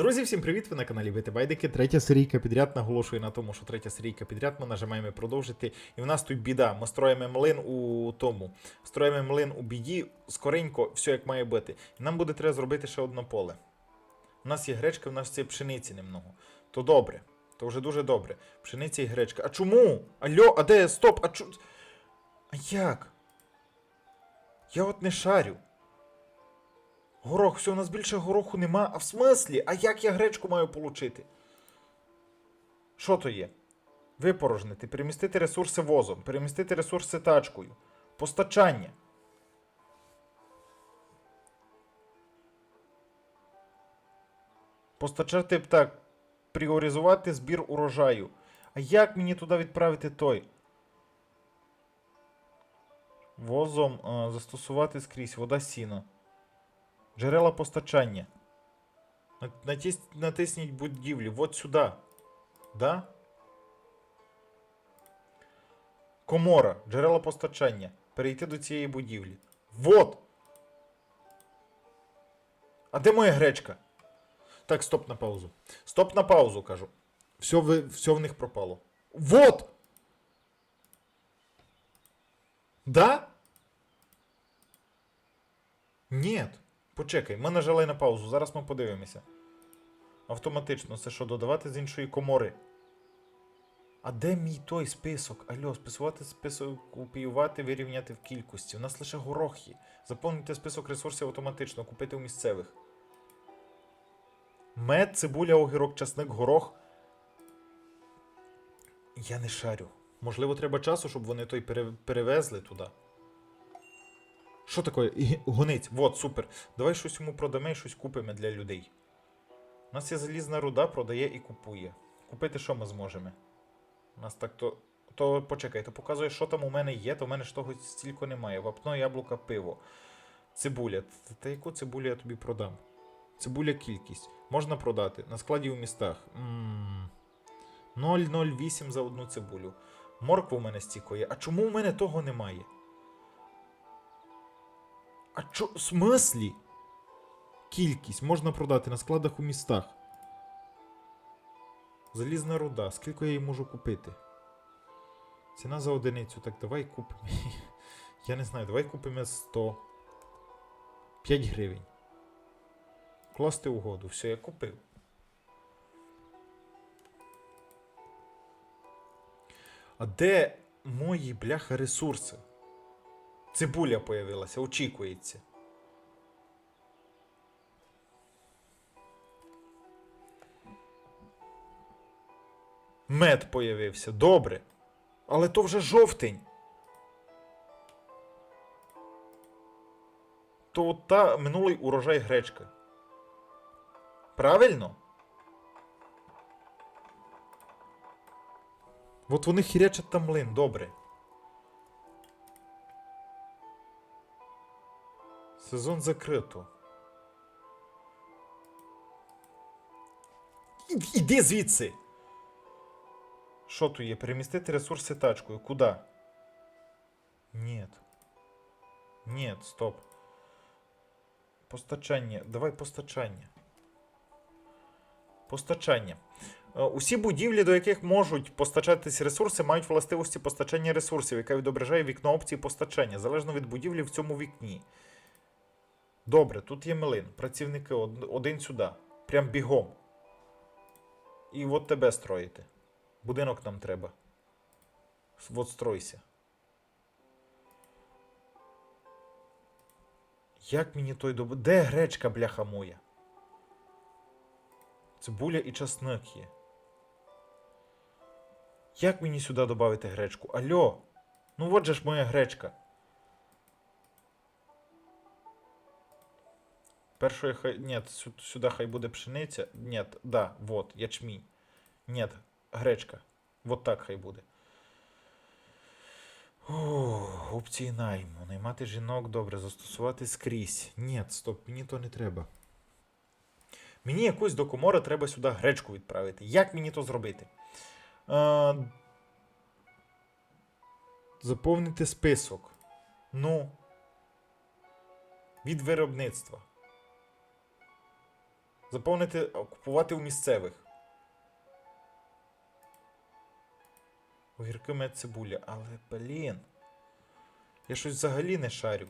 Друзі, всім привіт! Ви на каналі Бити Байдики. Третя серійка підряд наголошую на тому, що третя серійка підряд ми нажимаємо продовжити. І в нас тут біда. Ми строїмо млин у тому. Строїмо млин у біді, скоренько, все як має бути. І нам буде треба зробити ще одне поле. У нас є гречка, в нас є пшениці немного. То добре. То вже дуже добре. Пшениця і гречка. А чому? Альо, а де? Стоп! А чу. А як? Я от не шарю. Горох, все, у нас більше гороху нема. А в смислі? А як я гречку маю получити? Що то є? Випорожнити, перемістити ресурси возом, перемістити ресурси тачкою. Постачання. Постачати так. Пріоризувати збір урожаю. А як мені туди відправити той? Возом е, застосувати скрізь. Вода сіно. Джерела постачання. Натис- Натисніть будівлі. Вот сюди. Да? Комора. Джерела постачання. Перейти до цієї будівлі. Вот! А де моя гречка? Так, стоп на паузу. Стоп на паузу, кажу. Все в, все в них пропало. Вот! Да? Нет. Почекай, ми нажали на паузу, зараз ми подивимося. Автоматично, це що, додавати з іншої комори? А де мій той список? Альо, списувати список, копіювати, вирівняти в кількості. У нас лише горох є. Заповнити список ресурсів автоматично, купити у місцевих. Мед, цибуля, огірок, часник, горох. Я не шарю. Можливо, треба часу, щоб вони той перевезли туди. Що таке? Гонець, вот, супер. Давай щось йому продамо і щось купимо для людей. У нас є залізна руда, продає і купує. Купити що ми зможемо? У нас так то. То почекай, то показує, що там у мене є, то в мене ж того стільки немає. Вапно, яблука, пиво. Цибуля. Та, яку цибулю я тобі продам? Цибуля кількість. Можна продати. На складі у містах. М, 0,08 за одну цибулю. Морква у мене стікає. А чому у мене того немає? А чо, в смислі? Кількість можна продати на складах у містах. Залізна руда. Скільки я її можу купити? Ціна за одиницю. Так, давай купимо. Я не знаю, давай купимо 100. 5 гривень. Класти угоду. Все, я купив. А де мої бляха ресурси? Цибуля появилася, очікується. Мед появився, добре. Але то вже жовтень. То от та минулий урожай гречка. Правильно? От вони хірячать там млин, добре. Сезон закрито. Іди звідси. Що тут є? Перемістити ресурси тачкою. Куди? Нет. Нет, стоп. Постачання. Давай постачання. Постачання. Е, Усі будівлі, до яких можуть постачатись ресурси, мають властивості постачання ресурсів, яка відображає вікно опції постачання, залежно від будівлі в цьому вікні. Добре, тут є млин. Працівники один сюди. Прям бігом. І от тебе строїти. Будинок нам треба. От стройся. Як мені той доб... Де гречка, бляха моя? Цибуля і часник є. Як мені сюди додати гречку? Альо! Ну от же ж моя гречка. Першої хай. Сю- сюди хай буде пшениця. Нет, да, вот, ячмінь. Нет, гречка. Вот так хай буде. Опції найму. Наймати жінок добре, застосувати скрізь. Ні, стоп, мені то не треба. Мені якусь до комори треба сюди гречку відправити. Як мені то зробити? Е, заповнити список. Ну. Від виробництва. Заповнити, купувати у місцевих. Огірки мед цибуля, але блін. Я щось взагалі не шарю.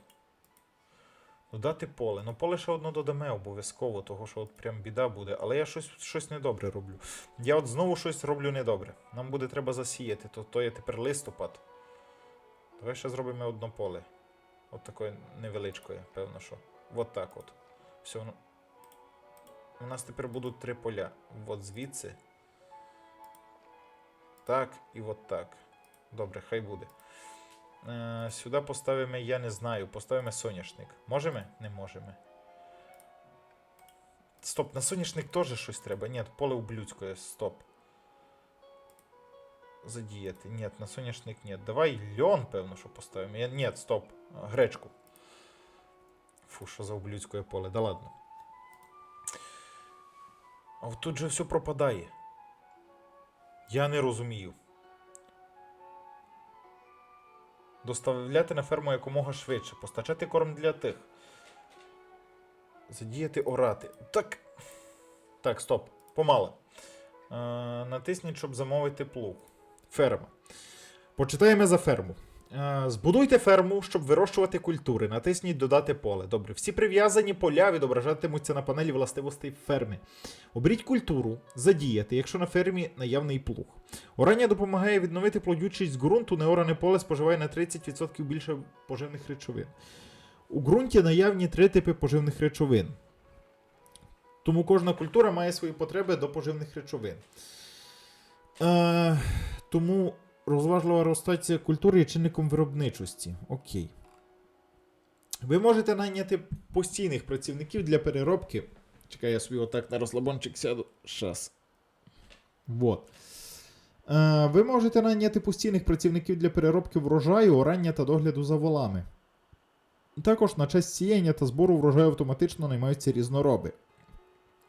Додати поле. Ну поле ще одно додаме обов'язково, того що от прям біда буде. Але я щось, щось недобре роблю. Я от знову щось роблю недобре. Нам буде треба засіяти, то, то є тепер листопад. Давай ще зробимо одно поле. От такої невеличкої, певно, що. От так от. Все, ну. У нас тепер будуть три поля. От звідси. Так і от так. Добре, хай буде. Е, сюди поставимо, я не знаю, поставимо соняшник. Можемо? Не можемо. Стоп, на соняшник теж щось треба. Ні, поле ублюдське, стоп. Задіяти. Ні, на соняшник ні. Давай льон, певно, що поставимо. Я... Ні, стоп. Гречку. Фу, що за ублюдське поле, да ладно. А от тут же все пропадає. Я не розумію. Доставляти на ферму якомога швидше. Постачати корм для тих. Задіяти орати. Так. Так, стоп. Помало. Е, натисніть, щоб замовити плуг. Ферма. Почитаємо за ферму. Е, Збудуйте ферму, щоб вирощувати культури. Натисніть додати поле. Добре. Всі прив'язані поля відображатимуться на панелі властивостей ферми. Оберіть культуру, задіяти, якщо на фермі наявний плуг. Орання допомагає відновити плодючість ґрунту, неоране поле споживає на 30% більше поживних речовин. У ґрунті наявні три типи поживних речовин. Тому кожна культура має свої потреби до поживних речовин. Е, тому розважлива ростація культури є чинником виробничості. Окей. Ви можете найняти постійних працівників для переробки. Чекай, я собі отак на розслабончик сяду. Щас. Вот. Е, ви можете найняти постійних працівників для переробки врожаю, орання та догляду за волами. Також на час сіяння та збору врожаю автоматично наймаються різнороби.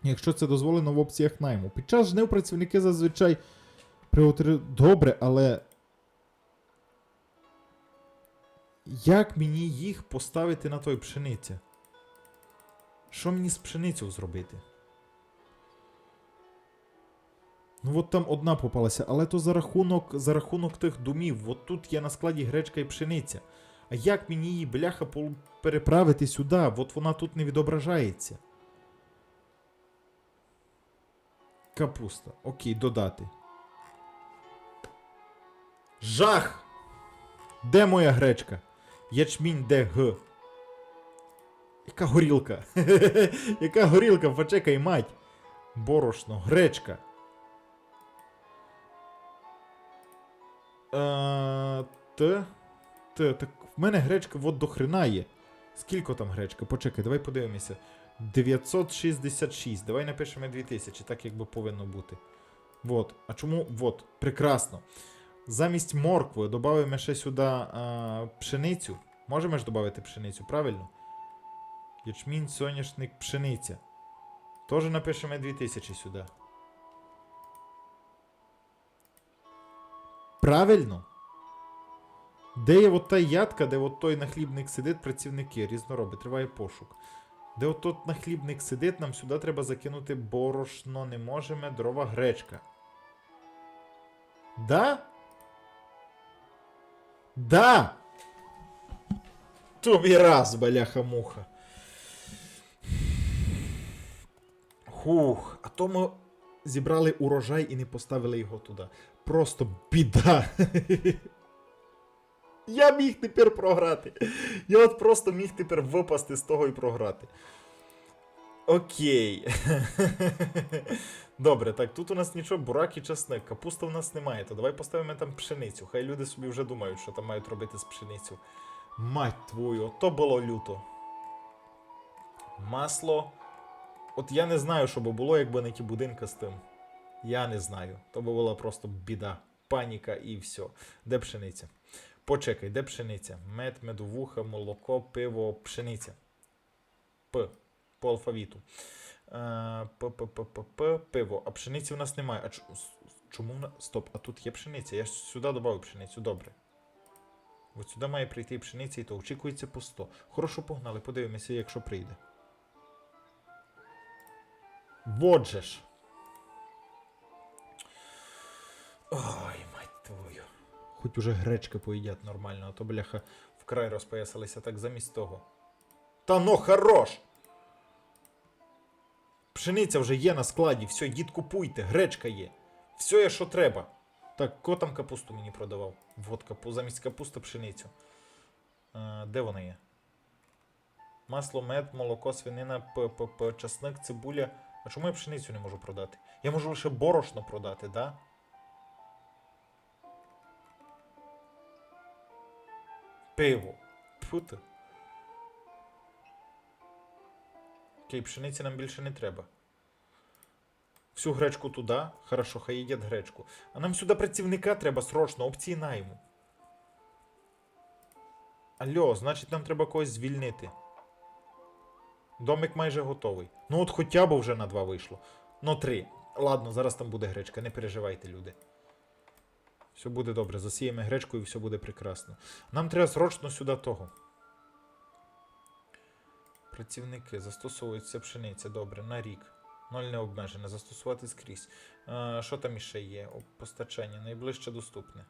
Якщо це дозволено в опціях найму. Під час жнив працівники зазвичай. Добре, але. Як мені їх поставити на той пшениці? Що мені з пшеницею зробити? Ну от там одна попалася, але то за рахунок, за рахунок тих домів. От тут є на складі гречка і пшениця. А як мені її бляха переправити сюди? От вона тут не відображається. Капуста. Окей, додати. Жах! Де моя гречка? Ячмінь де г. Яка горілка? Яка горілка? Почекай, мать. Борошно, гречка. Е. Т. Так в мене гречка от до хрена є. Скільки там гречка? Почекай, давай подивимося. 966. Давай напишемо 2000, так як би повинно бути. Вот. А чому? Вот. Прекрасно. Замість моркви додаємо ще сюди а, пшеницю. Можемо ж додати пшеницю, правильно? Ячмінь, соняшник, пшениця. Тоже напишемо 2000 сюди. Правильно? Де є от та ядка, де от той нахлібник сидить, працівники, різнороби, триває пошук. Де от тот нахлібник сидить, нам сюди треба закинути борошно, не можемо, дрова гречка. Да? Да! Тобі раз, баляха-муха. Хух, а то ми зібрали урожай і не поставили його туди. Просто біда. Я міг тепер програти. Я от просто міг тепер випасти з того і програти. Окей. Добре, так, тут у нас нічого, бурак і часник. Капуста в нас немає, то давай поставимо там пшеницю. Хай люди собі вже думають, що там мають робити з пшеницю. Мать твою, то було люто. Масло. От я не знаю, що би було, якби не ті будинки з тим. Я не знаю. То би була просто біда, паніка і все. Де пшениця? Почекай, де пшениця? Мед, медовуха, молоко, пиво, пшениця. П. По алфавіту. Е, П, пиво. А пшениці в нас немає. А чому вона. Стоп, а тут є пшениця. Я сюди додав пшеницю, добре. От сюди має прийти пшениця, і то очікується по 100. Хорошо, погнали, подивимося, якщо прийде. Вот ж. Ой, мать твою. Хоч уже гречки поїдять нормально, а то бляха вкрай розпоясалися так замість того. Та ну хорош! Пшениця вже є на складі, все, йдіть купуйте, гречка є. Все є, що треба. Так, хто там капусту мені продавав? Вот капу, замість капусти пшеницю. А, де вона є? Масло, мед, молоко, свинина, ППП, часник, цибуля. А чому я пшеницю не можу продати? Я можу лише борошно продати, да? Пиво. Фу ти. Окей, пшениці нам більше не треба. Всю гречку туди. Хорошо, хай їдять гречку. А нам сюди працівника треба срочно, опції найму. Алло, значить нам треба когось звільнити. Домик майже готовий. Ну от хоча б вже на два вийшло. Ну три. Ладно, зараз там буде гречка, не переживайте, люди. Все буде добре, засіємо гречку і все буде прекрасно. Нам треба срочно сюди того. Працівники застосовуються пшениця, добре, на рік. Ноль не обмежене, застосувати скрізь. А, що там іще є? О, Постачання. Найближче доступне.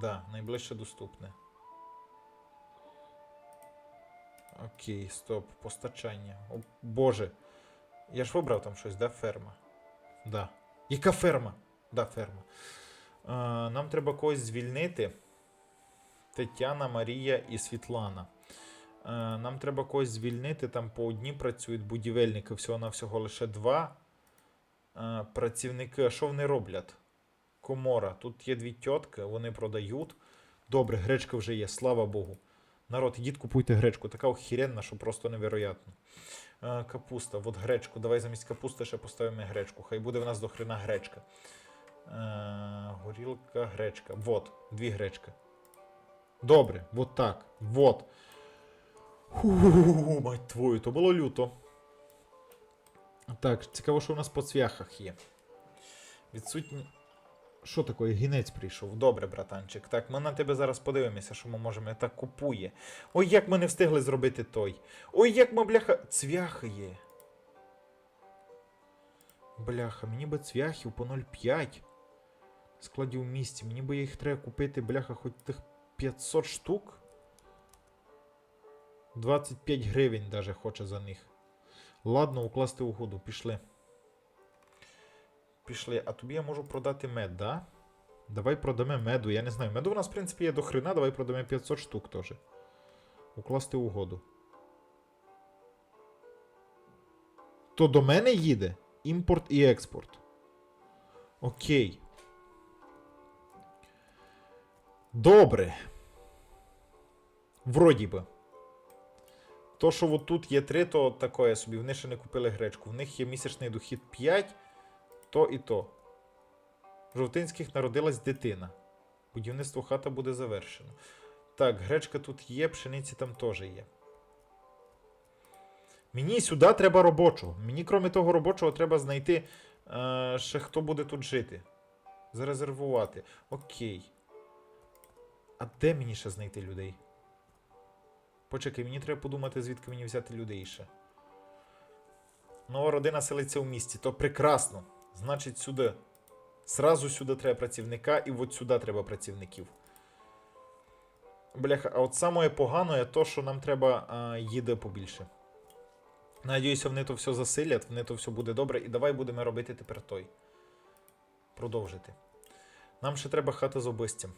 Да, найближче доступне. Окей, стоп. Постачання. О, Боже. Я ж вибрав там щось, да? Ферма. Да. Яка ферма? Да, ферма. А, нам треба когось звільнити. Тетяна, Марія і Світлана. Е, Нам треба когось звільнити, там по одній працюють будівельники, всього на всього лише два. Е, Працівники, а що вони роблять? Комора. Тут є дві тітки, вони продають. Добре, гречка вже є, слава Богу. Народ, ідіть купуйте гречку, така охеренна, що просто невероятно. Е, Капуста, от гречку. Давай замість капусти ще поставимо гречку. Хай буде в нас до хрена гречка. Горілка, гречка. Вот, дві гречки. Добре, вот так. Вот. Фу, мать твою, то було люто. Так, цікаво, що у нас по цвяхах є. Відсутні. Що таке? Гінець прийшов. Добре, братанчик. Так, ми на тебе зараз подивимося, що ми можемо. Так, купує. Ой, як ми не встигли зробити той. Ой, як ми, бляха. Цвяхи є. Бляха, мені би цвяхів по 0,5 складів в місті. Мені би їх треба купити, бляха, хоч тих 500 штук. 25 гривень даже хоче за них. Ладно, укласти угоду, пішли. Пішли. А тобі я можу продати мед, да? Давай продамо меду, я не знаю. Меду у нас, в принципі, є до хрена, давай продамо 500 штук теж. Укласти угоду. То до мене їде імпорт і експорт. Окей. Добре. Вроді би. То, що от тут є 3, то таке собі. Вони ще не купили гречку. В них є місячний дохід 5, то і то. В Жовтинських народилась дитина. Будівництво хата буде завершено. Так, гречка тут є, пшениці там теж є. Мені сюди треба робочого. Мені, крім того робочого, треба знайти е, ще хто буде тут жити. Зарезервувати. Окей. А де мені ще знайти людей? Почекай, мені треба подумати, звідки мені взяти людей ще. Нова родина селиться у місті, то прекрасно. Значить, сюди. Сразу сюди треба працівника, і от сюди треба працівників. Бляха, а от саме погане то, що нам треба а, їде побільше. Надіюся, вони то все засилять, вони то все буде добре. І давай будемо робити тепер той. Продовжити. Нам ще треба хата з обистям.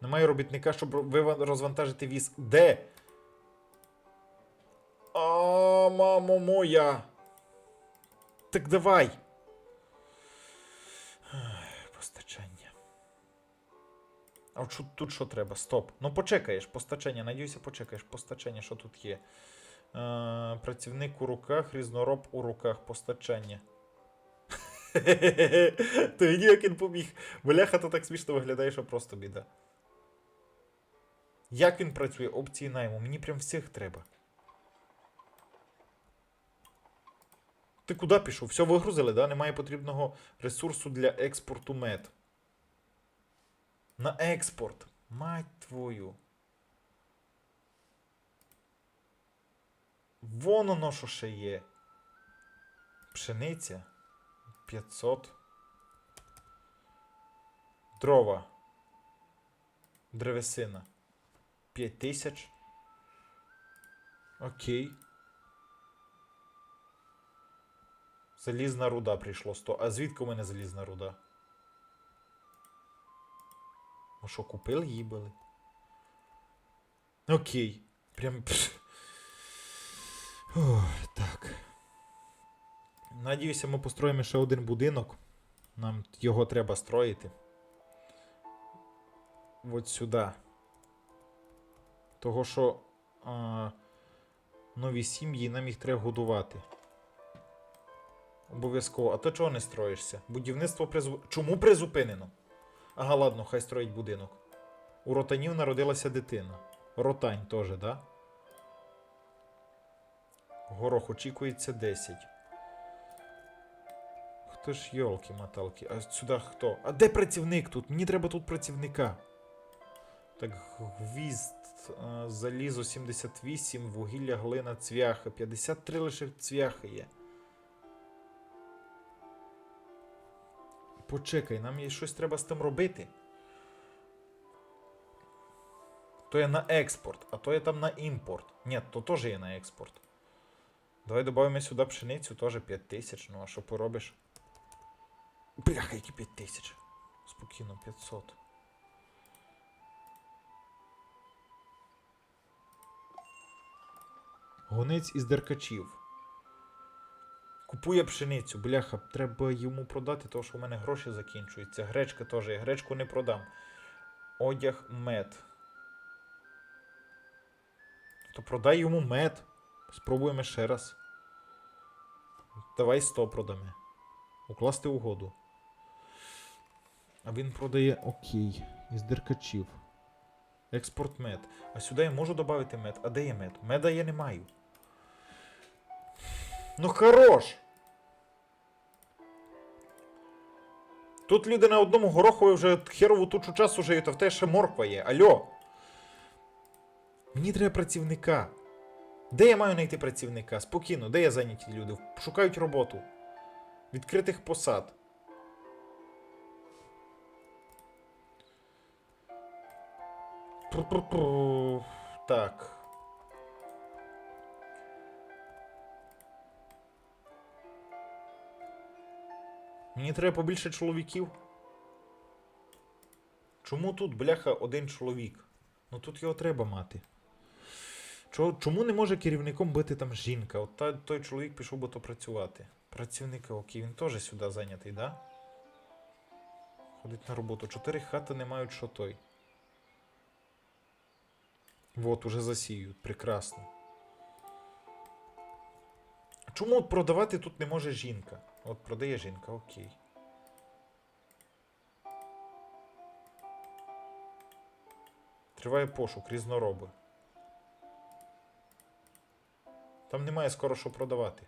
Немає робітника, щоб розвантажити віз. Де? А, мамо моя. Так давай. Постачання. А тут що треба? Стоп. Ну почекаєш, постачання. Надіюся, почекаєш. Постачання, що тут є? Працівник у руках, різнороб у руках, постачання. То він як він побіг. Бляха, то так смішно виглядає, що просто біда. Як він працює? Опції найму. Мені прям всіх треба. Ти куди пішов? Все вигрузили, да? Немає потрібного ресурсу для експорту мед. На експорт. Мать твою. Вон оно що ще є. Пшениця 500. Дрова. Древесина 5000. Окей. Залізна руда прийшло 100. А звідки у мене залізна руда? Ну що, купили, їбали? Окей. Прям. Ох, так. Надіюся, ми построїмо ще один будинок. Нам його треба строїти. От сюди. Того, що а, нові сім'ї нам їх треба годувати. Обов'язково. А то чого не строїшся? Будівництво призу... Чому призупинено? Ага, ладно, хай строїть будинок. У ротанів народилася дитина. Ротань теж, да? Горох очікується 10. Хто ж йолки-маталки? А сюди хто? А де працівник тут? Мені треба тут працівника. Так, гвізд, залізо 78, вугілля, глина, цвяха. 53 лише цвяхи є. Почекай, нам є щось треба з тим робити. То є на експорт, а то є там на імпорт. Ні, то теж є на експорт. Давай додамо сюди пшеницю, теж 5000. Ну а що поробиш? Бляха, які 5000. Спокійно, 500. Гонець із деркачів. Купує пшеницю, бляха, треба йому продати, тому що в мене гроші закінчуються. Гречка теж, я гречку не продам. Одяг, мед. То продай йому мед. Спробуємо ще раз. Давай 100 продамо. Укласти угоду. А він продає окей. Із деркачів. Експорт мед. А сюди я можу додати мед. А де є мед? Меда я не маю. Ну хорош! Тут люди на одному горохові вже херову тучу часу живуть, а в те ще морква є. Альо. Мені треба працівника. Де я маю знайти працівника? Спокійно, де я зайняті люди? Шукають роботу. Відкритих посад. Пру-пру-пру. Так. Мені треба побільше чоловіків. Чому тут, бляха, один чоловік? Ну тут його треба мати. Чому не може керівником бути там жінка? От та, той чоловік пішов би то працювати. Працівника, окей, він теж сюди зайнятий, да? Ходить на роботу. Чотири хати не мають що той. Вот, уже засіють. Прекрасно. Чому от продавати тут не може жінка? От продає жінка, окей. Триває пошук, різнороби. Там немає скоро що продавати.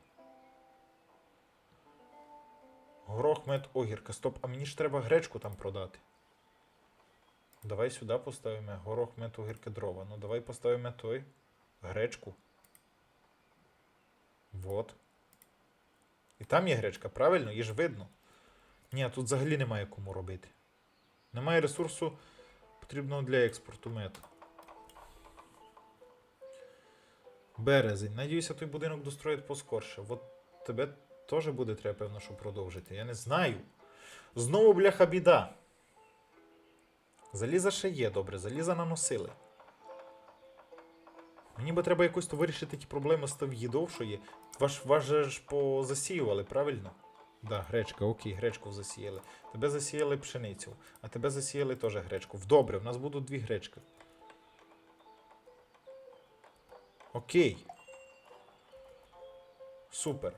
Горох, мед, огірка. Стоп, а мені ж треба гречку там продати. Давай сюди поставимо горох, мед, огірки, дрова. Ну давай поставимо той. Гречку. Вот. І там є гречка, правильно? Її ж видно. Ні, тут взагалі немає кому робити. Немає ресурсу потрібного для експорту мед. Березень. Надіюся, той будинок достроїть поскорше. От тебе теж буде треба, певно, що продовжити. Я не знаю. Знову бляха біда. Заліза ще є, добре, заліза наносили. Мені би треба якось то вирішити ті проблеми з що є. Ваш, вас же ж позасіювали, правильно? Да, гречка, окей, гречку засіяли. Тебе засіяли пшеницю, а тебе засіяли теж гречку. Добре, в нас будуть дві гречки. Окей. Супер.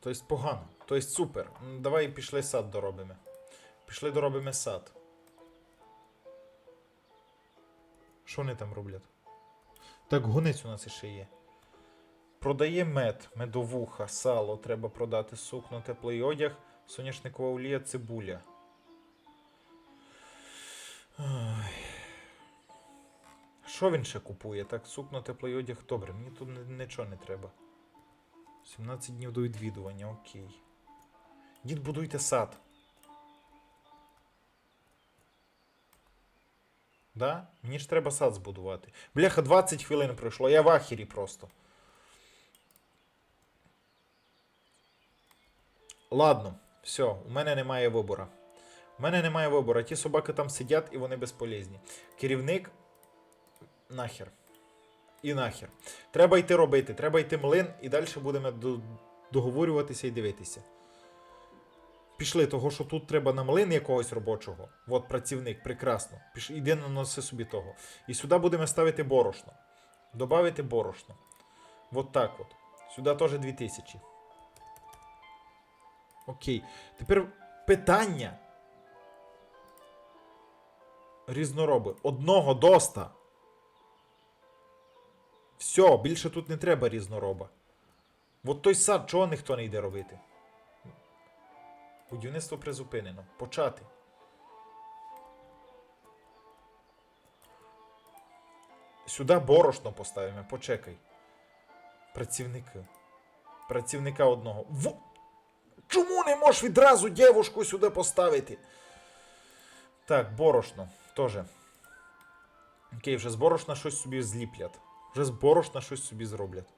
Тобто погано. Тобто супер. Давай пішли сад доробимо. Пішли доробимо сад. Що вони там роблять? Так, гонець у нас іще є. Продає мед, медовуха, сало, треба продати сукно, теплий одяг, соняшникова олія, цибуля. Ой. Що він ще купує? Так, сукно, теплий одяг. Добре, мені тут нічого не треба. 17 днів до відвідування, окей. Дід, будуйте сад. Да? Мені ж треба сад збудувати. Бляха, 20 хвилин пройшло, я в ахері просто. Ладно, все, у мене немає вибору. У мене немає вибору. Ті собаки там сидять і вони безполезні. Керівник. Нахер. І нахер. Треба йти робити, треба йти млин, і далі будемо договорюватися і дивитися. Пішли, того, що тут треба на млин якогось робочого. От працівник, прекрасно. Піш, іди наноси собі того. І сюди будемо ставити борошно. Добавити борошно. От так от. Сюди теж 2000. Окей. Тепер питання. Різнороби. Одного доста. Все, більше тут не треба різнороба. От той сад, чого ніхто не йде робити? Будівництво призупинено. Почати. Сюди борошно поставимо, почекай. Працівники. Працівника одного. В... Чому не можеш відразу дівушку сюди поставити? Так, борошно. Тоже. Окей, вже з борошна щось собі зліплять. Вже з борошна щось собі зроблять.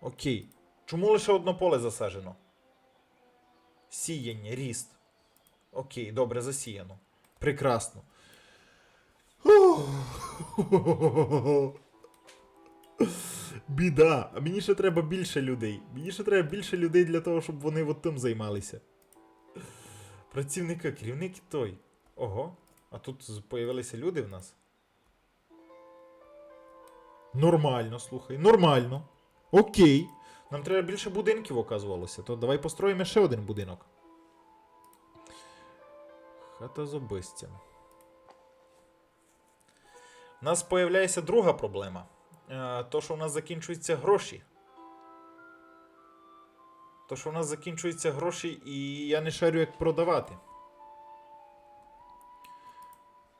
Окей. Чому лише одно поле засаджено? Сіяння, ріст. Окей, добре, засіяно. Прекрасно. Біда. А мені ще треба більше людей. Мені ще треба більше людей для того, щоб вони от тим займалися. Працівника, керівник той. Ого. А тут з- появилися люди в нас. Нормально, слухай, нормально. Окей. Нам треба більше будинків, оказувалося. То давай построїмо ще один будинок. Хата з обистям. У нас появляється друга проблема. Е, То, що у нас закінчуються гроші. То, що у нас закінчуються гроші, і я не шарю, як продавати.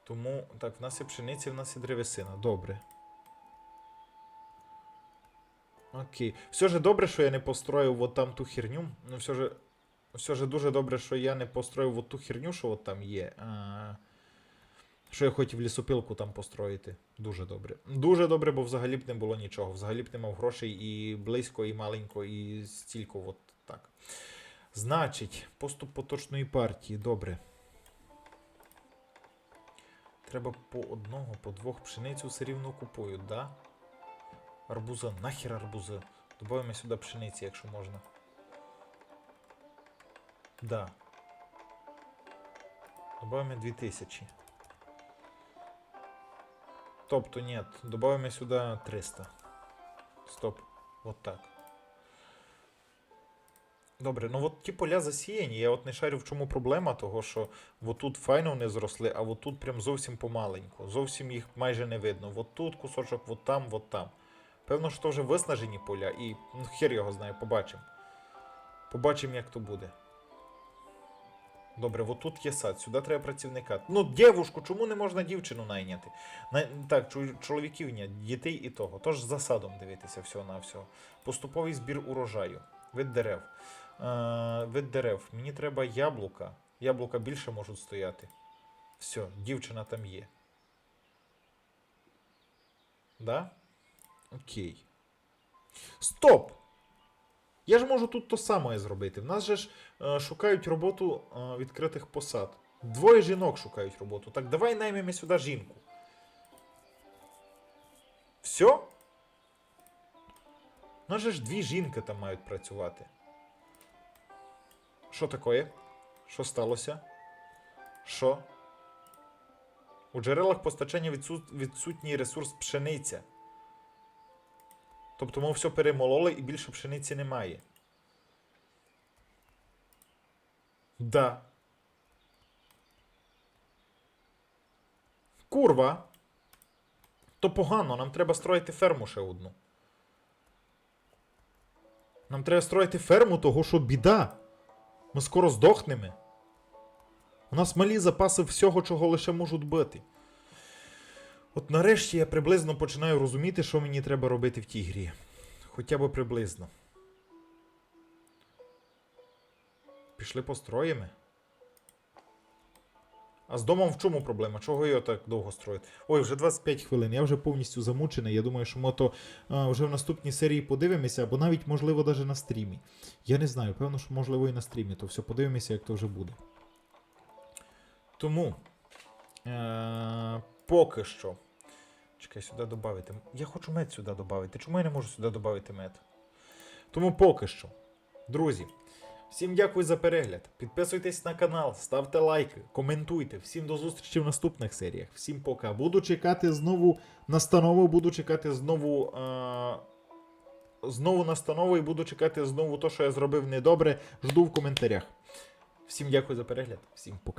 Тому, так, в нас є пшениця, в нас є древесина. Добре. Окей. Все ж добре, що я не построїв от там ту херню. Ну, все ж, все ж дуже добре, що я не построїв от ту херню, що от там є. А, що я хотів лісопилку там построїти. Дуже добре. Дуже добре, бо взагалі б не було нічого. Взагалі б не мав грошей і близько, і маленько, і стільки, от так. Значить, поступ поточної партії. Добре. Треба по одного, по двох пшеницю все рівно купують, да? Арбуза, нахер арбузи. Добавимо сюди пшениці, якщо можна. Да. Добавимо 2000. Тобто, нет, добавимо сюди 300. Стоп. Вот так. Добре, ну от ті поля засіяні, я от не шарю в чому проблема, того що от тут файно вони зросли, а от тут прям зовсім помаленьку. Зовсім їх майже не видно. От тут кусочок, от там, от там. Певно, що вже виснажені поля, і ну, хер його знає, побачимо. Побачимо, як то буде. Добре, от тут є сад, сюди треба працівника. Ну, дівушку, чому не можна дівчину найняти? На, так, чоловіків ні, дітей і того. Тож за садом дивитися всього на всього. Поступовий збір урожаю. Вид дерев. Е, вид дерев. Мені треба яблука. Яблука більше можуть стояти. Все, дівчина там є. Да? Окей. Стоп! Я ж можу тут то саме зробити. В нас же ж е, шукають роботу е, відкритих посад. Двоє жінок шукають роботу. Так давай наймемо сюди жінку. Все? У нас же ж дві жінки там мають працювати. Що таке? Що сталося? Що? У джерелах постачання відсут... відсутній ресурс пшениця. Тобто ми все перемололи і більше пшениці немає. Да. Курва. То погано, нам треба строїти ферму ще одну. Нам треба строїти ферму, того що біда. Ми скоро здохнемо. У нас малі запаси всього, чого лише можуть бути. От нарешті я приблизно починаю розуміти, що мені треба робити в тій грі. Хоча б приблизно. Пішли построїми. А з домом в чому проблема? Чого його так довго строїти? Ой, вже 25 хвилин. Я вже повністю замучений. Я думаю, що ми то а, вже в наступній серії подивимося, або навіть, можливо, навіть на стрімі. Я не знаю, певно, що можливо і на стрімі, то все подивимося, як то вже буде. Тому. Е- поки що. Чекай, сюди додати. Я хочу мед сюди додати. Чому я не можу сюди додати мед? Тому поки що. Друзі, всім дякую за перегляд. Підписуйтесь на канал, ставте лайки, коментуйте. Всім до зустрічі в наступних серіях. Всім пока. Буду чекати знову настанову, буду чекати знову. Е- Знову настанову і буду чекати знову то, що я зробив недобре. Жду в коментарях. Всім дякую за перегляд, всім пока.